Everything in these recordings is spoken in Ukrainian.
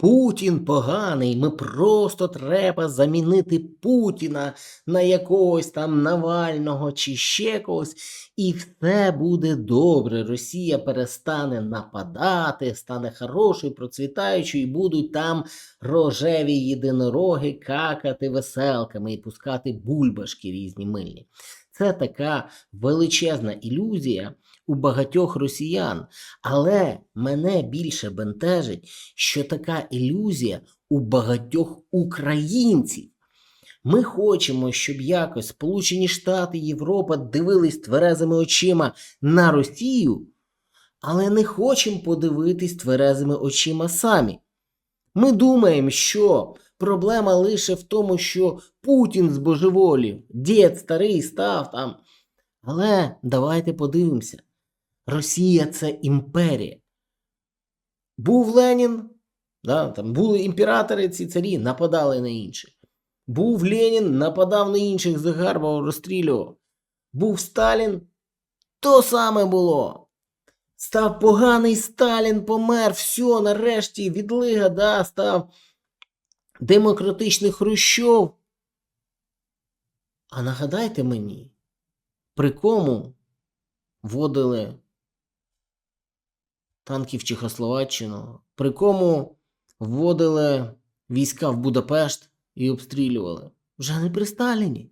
Путін поганий, ми просто треба замінити Путіна на якогось там Навального чи ще когось, і все буде добре. Росія перестане нападати, стане хорошою, процвітаючою, і будуть там рожеві єдинороги какати веселками і пускати бульбашки різні мильні. Це така величезна ілюзія у багатьох росіян. Але мене більше бентежить, що така ілюзія у багатьох українців. Ми хочемо, щоб якось Сполучені Штати, Європа дивились тверезими очима на Росію, але не хочемо подивитись тверезими очима самі. Ми думаємо, що проблема лише в тому, що Путін збожеволів, дід старий став там. Але давайте подивимося. Росія це імперія. Був Ленін, да, там були імператори, ці царі нападали на інших. Був Ленін, нападав на інших, загарбав, розстрілював. Був Сталін, то саме було. Став поганий Сталін, помер, все, нарешті відлига, да, став демократичний Хрущов. А нагадайте мені, при кому вводили танки в Чехословаччину, при кому вводили війська в Будапешт і обстрілювали. Вже не при Сталіні.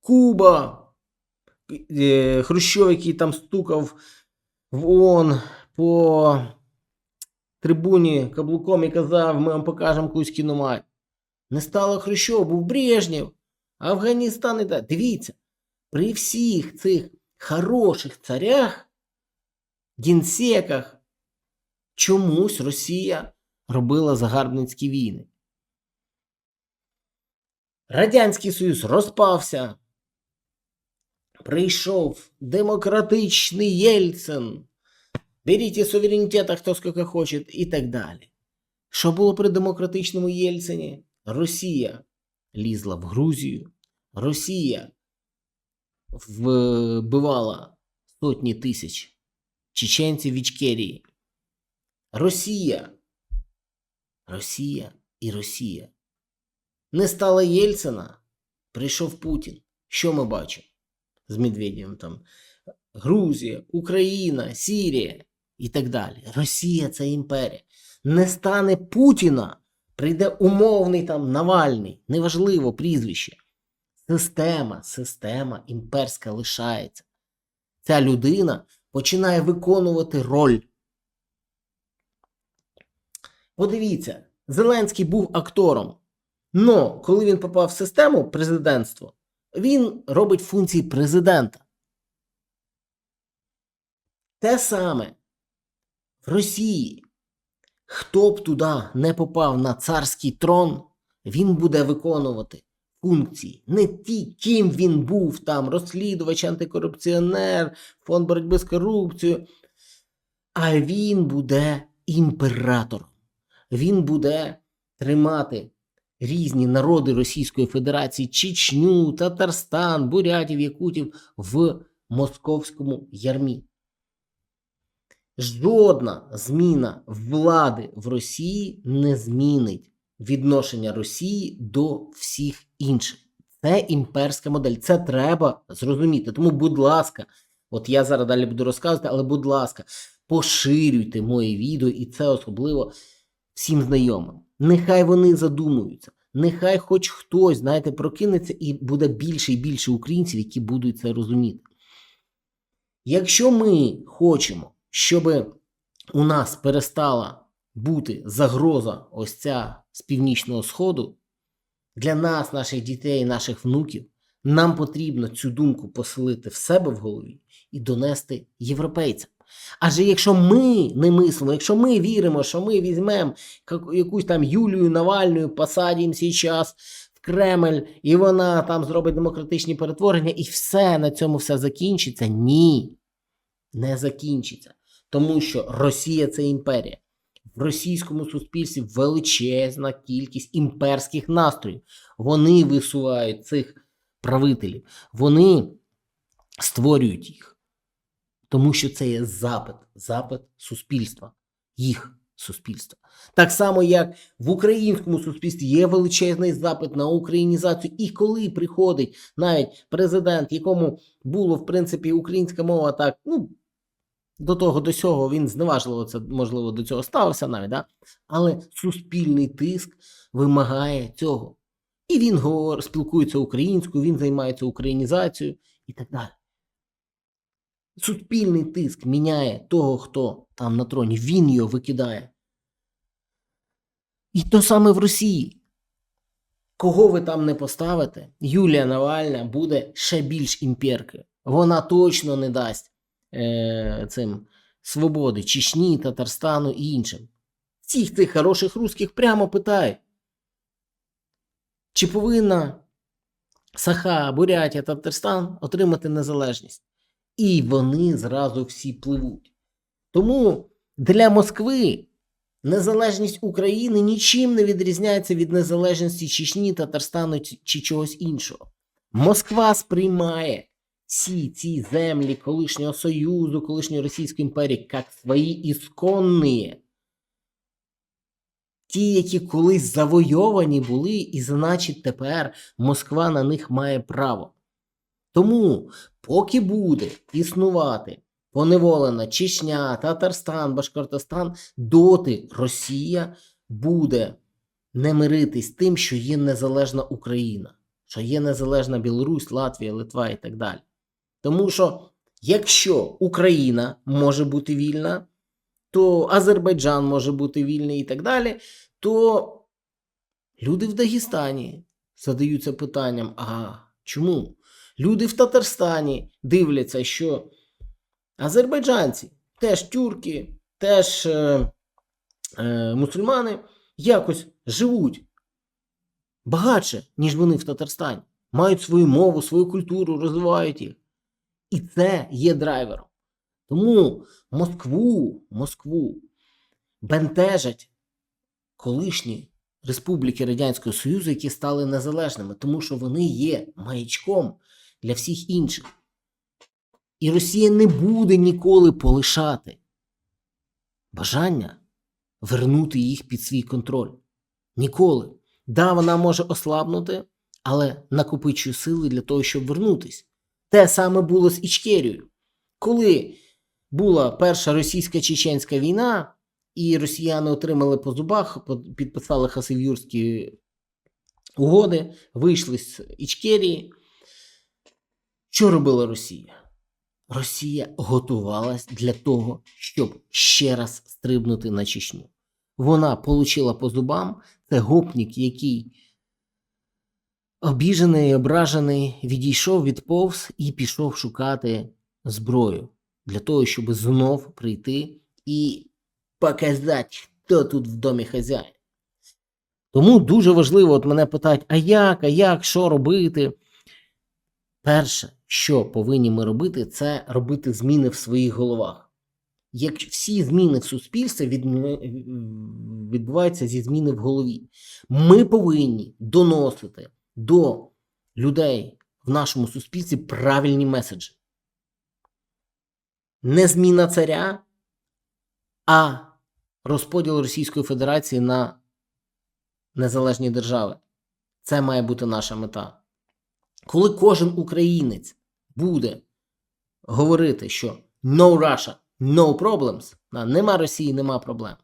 Куба. Е, Хрущов, який там стукав в ООН по трибуні каблуком і казав, ми вам покажемо Кузький Нумай. Не стало Хрущова, був Брежнєв, Афганістан і так. Дивіться, при всіх цих хороших царях, генсеках, чомусь Росія робила загарбницькі війни. Радянський Союз розпався. Прийшов демократичний Єльцин. Беріть суверенітета, хто скільки хоче, і так далі. Що було при демократичному Єльцині? Росія лізла в Грузію, Росія вбивала сотні тисяч чеченців в Ічкерії. Росія, Росія і Росія. Не стало Єльцина, прийшов Путін. Що ми бачимо з Медведєвим там? Грузія, Україна, Сірія і так далі. Росія це імперія. Не стане Путіна, прийде умовний там Навальний, неважливо прізвище. Система, система імперська лишається. Ця людина починає виконувати роль. Подивіться, Зеленський був актором. Но коли він попав в систему президентства, він робить функції президента. Те саме в Росії. Хто б туди не попав на царський трон, він буде виконувати функції. Не ті, ким він був там, розслідувач, антикорупціонер, фонд боротьби з корупцією. А він буде імператором. Він буде тримати різні народи Російської Федерації, Чечню, Татарстан, Бурятів, Якутів в московському ярмі. Жодна зміна влади в Росії не змінить відношення Росії до всіх інших. Це імперська модель. Це треба зрозуміти. Тому, будь ласка, от я зараз далі буду розказувати, але, будь ласка, поширюйте моє відео, і це особливо всім знайомим. Нехай вони задумуються. Нехай хоч хтось, знаєте, прокинеться і буде більше і більше українців, які будуть це розуміти. Якщо ми хочемо, щоб у нас перестала бути загроза ось ця з північного сходу, для нас, наших дітей, наших внуків, нам потрібно цю думку поселити в себе в голові і донести європейцям. Адже якщо ми не мислимо, якщо ми віримо, що ми візьмемо якусь там Юлію Навальну, посадимо зараз в Кремль, і вона там зробить демократичні перетворення, і все на цьому все закінчиться. Ні, не закінчиться. Тому що Росія це імперія. В російському суспільстві величезна кількість імперських настроїв. Вони висувають цих правителів, вони створюють їх. Тому що це є запит, запит суспільства, їх суспільства. Так само, як в українському суспільстві є величезний запит на українізацію, і коли приходить навіть президент, якому було в принципі українська мова так, ну до того до сього він зневажливо це можливо до цього ставився навіть, да? але суспільний тиск вимагає цього. І він говор, спілкується українською, він займається українізацією і так далі. Суспільний тиск міняє того, хто там на троні, він його викидає. І то саме в Росії. Кого ви там не поставите, Юлія Навальна буде ще більш імперкою. Вона точно не дасть е, цим свободи Чечні, Татарстану і іншим. Цих хороших русських прямо питають. Чи повинна Саха, Бурятія, Татарстан отримати незалежність? І вони зразу всі пливуть. Тому для Москви незалежність України нічим не відрізняється від незалежності Чечні, Татарстану чи чогось іншого. Москва сприймає всі ці землі колишнього Союзу, колишньої Російської імперії як свої ісконні. Ті, які колись завойовані були, і значить тепер Москва на них має право. Тому, поки буде існувати поневолена Чечня, Татарстан, Башкортостан, доти Росія буде не миритись тим, що є незалежна Україна, що є незалежна Білорусь, Латвія, Литва і так далі. Тому що якщо Україна може бути вільна, то Азербайджан може бути вільний і так далі, то люди в Дагестані задаються питанням: а чому? Люди в Татарстані дивляться, що азербайджанці, теж тюрки, теж е, е, мусульмани якось живуть багатше, ніж вони в Татарстані. Мають свою мову, свою культуру, розвивають їх. І це є драйвером. Тому Москву, Москву бентежать колишні республіки Радянського Союзу, які стали незалежними, тому що вони є маячком для всіх інших. І Росія не буде ніколи полишати бажання вернути їх під свій контроль. Ніколи. Да, вона може ослабнути, але накопичує сили для того, щоб вернутись. Те саме було з Ічкерією. Коли була перша російсько-чеченська війна, і росіяни отримали по зубах, підписали Хасив'юрські угоди, вийшли з Ічкерії. Що робила Росія? Росія готувалась для того, щоб ще раз стрибнути на Чечню. Вона получила по зубам це гопнік, який обіжений, ображений, відійшов відповз і пішов шукати зброю для того, щоб знов прийти і показати, хто тут в домі хазяїн. Тому дуже важливо от мене питають, а як, а як, що робити? Перше, що повинні ми робити, це робити зміни в своїх головах. Як всі зміни в суспільстві відбуваються зі зміни в голові, ми повинні доносити до людей в нашому суспільстві правильні меседжі. Не зміна царя, а розподіл Російської Федерації на незалежні держави. Це має бути наша мета. Коли кожен українець буде говорити, що no Russia, no problems, нема Росії, нема проблем,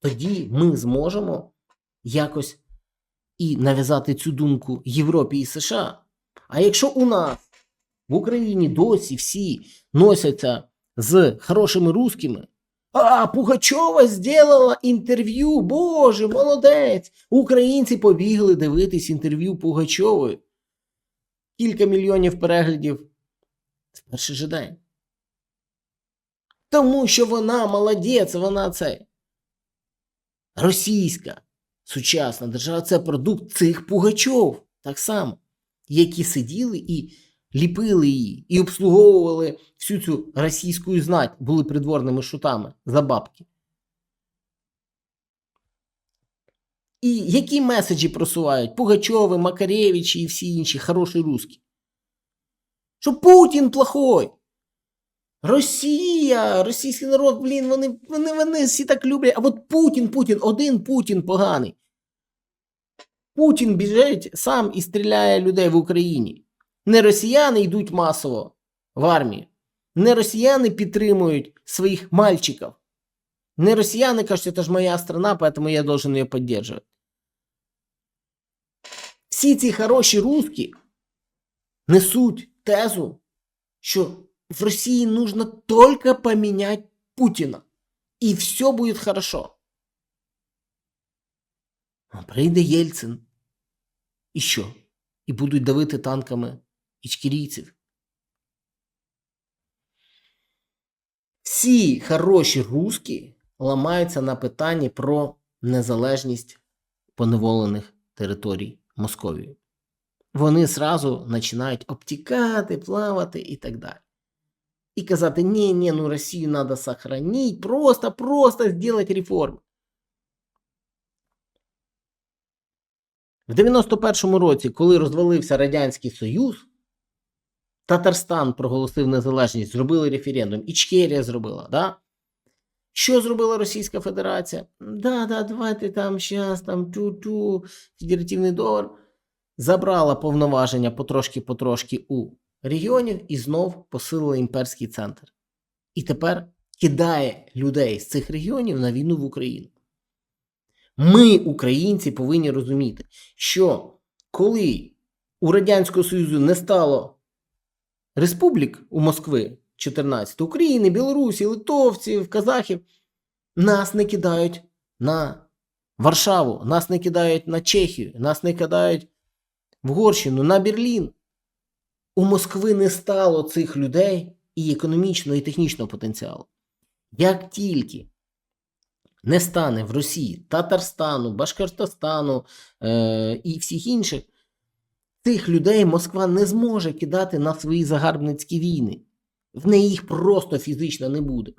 тоді ми зможемо якось і нав'язати цю думку Європі і США. А якщо у нас в Україні досі всі носяться з хорошими русскими, а Пугачова зробила інтерв'ю, Боже, молодець! Українці побігли дивитись інтерв'ю Пугачової. Кілька мільйонів переглядів в перший же день. Тому що вона молодець, вона це російська сучасна держава це продукт цих Пугачов, так само, які сиділи і ліпили її, і обслуговували всю цю російську знать, були придворними шутами за бабки. І які меседжі просувають Пугачови, Макаревичі і всі інші хороші русські? Що Путін плохой. Росія, російський народ, блін, вони, вони, вони всі так люблять. А от Путін, Путін, один Путін поганий. Путін біжить сам і стріляє людей в Україні. Не росіяни йдуть масово в армію. Не росіяни підтримують своїх мальчиків. Не росіяни кажуть, це ж моя страна, поэтому я должен її підтримувати. Всі ці хороші русські несуть тезу, що в Росії нужно только поменять Путіна. І все буде хорошо. А прийде Єльцин. І що? І будуть давити танками ічкірійців. Всі хороші русські ламаються на питанні про незалежність поневолених територій Московії. Вони зразу починають обтікати, плавати і так далі. І казати, ні, ні, ну Росію треба сохранити, просто, просто зробити реформи. В 91-му році, коли розвалився Радянський Союз, Татарстан проголосив незалежність, зробили референдум, Ічкерія зробила, да? Що зробила Російська Федерація? Да, да, давайте там зараз там ту-ту, федеративний договор. Забрала повноваження потрошки-потрошки у регіонів і знов посилила імперський центр. І тепер кидає людей з цих регіонів на війну в Україну. Ми, українці, повинні розуміти, що коли у Радянського Союзу не стало республік у Москви 14 України, Білорусі, литовців, казахів, нас не кидають на Варшаву, нас не кидають на Чехію, нас не кидають в Горщину, на Берлін. У Москви не стало цих людей і економічного, і технічного потенціалу. Як тільки не стане в Росії Татарстану, Башкортостану е- і всіх інших, тих людей Москва не зможе кидати на свої загарбницькі війни. В неї їх просто фізично не буде.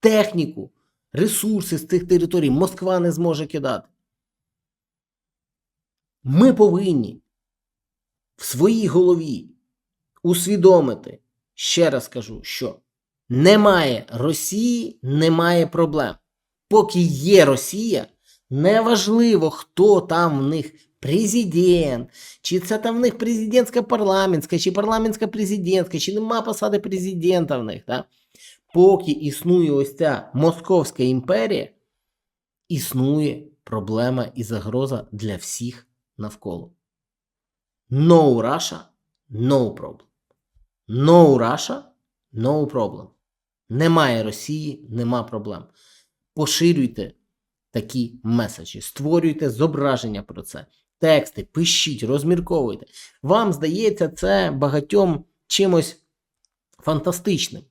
Техніку, ресурси з цих територій Москва не зможе кидати. Ми повинні в своїй голові усвідомити, ще раз кажу, що немає Росії, немає проблем. Поки є Росія, неважливо, хто там в них президент, чи це там в них президентська парламентська, чи парламентська президентська, чи нема посади президента в них. Да? Поки існує ось ця Московська імперія, існує проблема і загроза для всіх навколо. No Russia, no problem. No Russia, no problem. Немає Росії, нема проблем. Поширюйте такі меседжі, створюйте зображення про це, тексти, пишіть, розмірковуйте. Вам здається, це багатьом чимось фантастичним.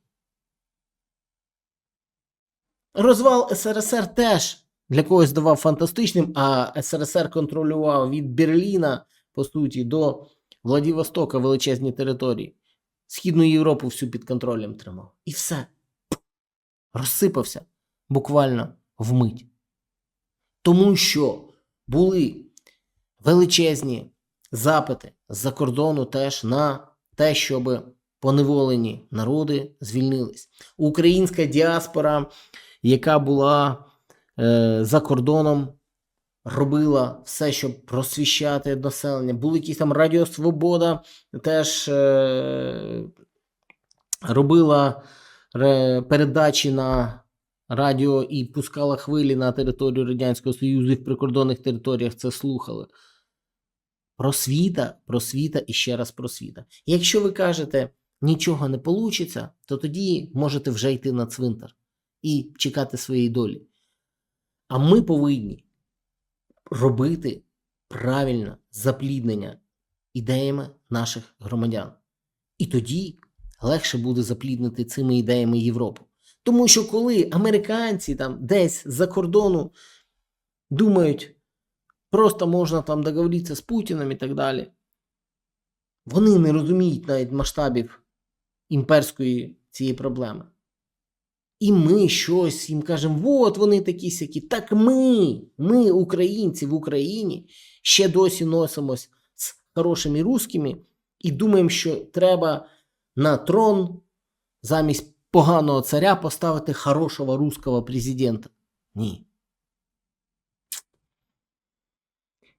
Розвал СРСР теж для когось здавав фантастичним, а СРСР контролював від Берліна, по суті, до Владивостока величезні території. Східну Європу всю під контролем тримав. І все. Розсипався буквально вмить. Тому що були величезні запити з-за кордону теж на те, щоб поневолені народи звільнились. Українська діаспора, яка була е, за кордоном, робила все, щоб просвіщати населення. Були якісь там Радіо Свобода, теж е, робила ре, передачі на радіо і пускала хвилі на територію Радянського Союзу і в прикордонних територіях це слухали. Просвіта, просвіта і ще раз просвіта. Якщо ви кажете, нічого не вийде, то тоді можете вже йти на цвинтар і чекати своєї долі. А ми повинні робити правильне запліднення ідеями наших громадян. І тоді легше буде запліднити цими ідеями Європу. Тому що коли американці там десь за кордону думають, просто можна там договоритися з Путіним і так далі, вони не розуміють навіть масштабів імперської цієї проблеми. І ми щось їм кажемо, от вони такі сякі. Так ми, ми, українці в Україні, ще досі носимось з хорошими русскими і думаємо, що треба на трон замість поганого царя поставити хорошого русского президента? Ні.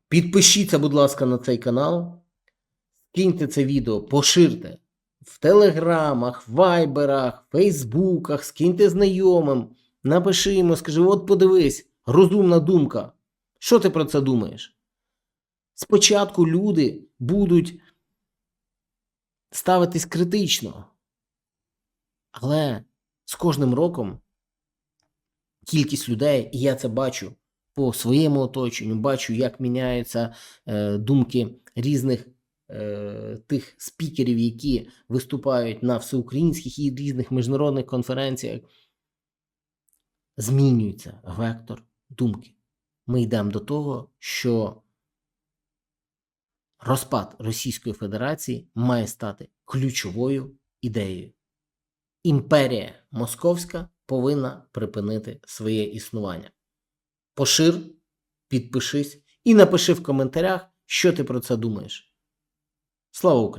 Підпишіться, будь ласка, на цей канал. Киньте це відео, поширте в телеграмах, вайберах, фейсбуках, скиньте знайомим, напиши йому, скажи: от подивись, розумна думка. Що ти про це думаєш? Спочатку люди будуть ставитись критично, але з кожним роком кількість людей, і я це бачу по своєму оточенню, бачу, як міняються е, думки різних тих спікерів, які виступають на всеукраїнських і різних міжнародних конференціях. Змінюється вектор думки. Ми йдемо до того, що розпад Російської Федерації має стати ключовою ідеєю. Імперія Московська повинна припинити своє існування. Пошир, підпишись і напиши в коментарях, що ти про це думаєш. Слава Україні!